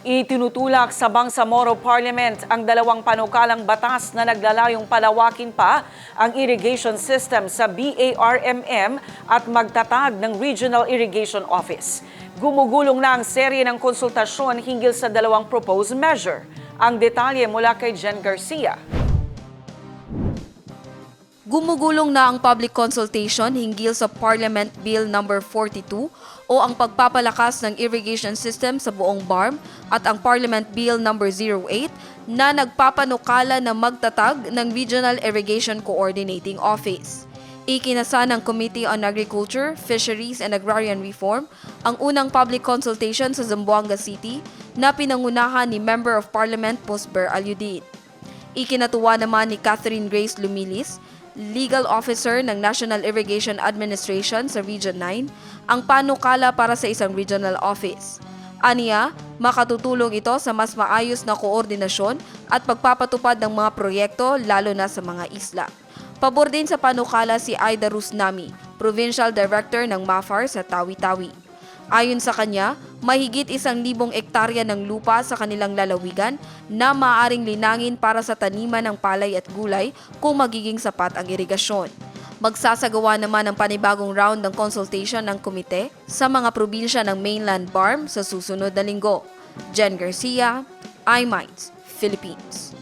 Itinutulak sa Bangsamoro Parliament ang dalawang panukalang batas na naglalayong palawakin pa ang irrigation system sa BARMM at magtatag ng Regional Irrigation Office. Gumugulong na ang serye ng konsultasyon hinggil sa dalawang proposed measure. Ang detalye mula kay Jen Garcia. Gumugulong na ang public consultation hinggil sa Parliament Bill No. 42 o ang pagpapalakas ng irrigation system sa buong BARM at ang Parliament Bill No. 08 na nagpapanukala na magtatag ng Regional Irrigation Coordinating Office. Ikinasa ng Committee on Agriculture, Fisheries and Agrarian Reform ang unang public consultation sa Zamboanga City na pinangunahan ni Member of Parliament Pusber Alyudin. Ikinatuwa naman ni Catherine Grace Lumilis, Legal Officer ng National Irrigation Administration sa Region 9, ang panukala para sa isang regional office. Aniya, makatutulong ito sa mas maayos na koordinasyon at pagpapatupad ng mga proyekto lalo na sa mga isla. Pabor din sa panukala si Aida Rusnami, Provincial Director ng MAFAR sa Tawi-Tawi. Ayon sa kanya, mahigit isang libong ektarya ng lupa sa kanilang lalawigan na maaring linangin para sa taniman ng palay at gulay kung magiging sapat ang irigasyon. Magsasagawa naman ng panibagong round ng consultation ng komite sa mga probinsya ng mainland BARM sa susunod na linggo. Jen Garcia, iMinds, Philippines.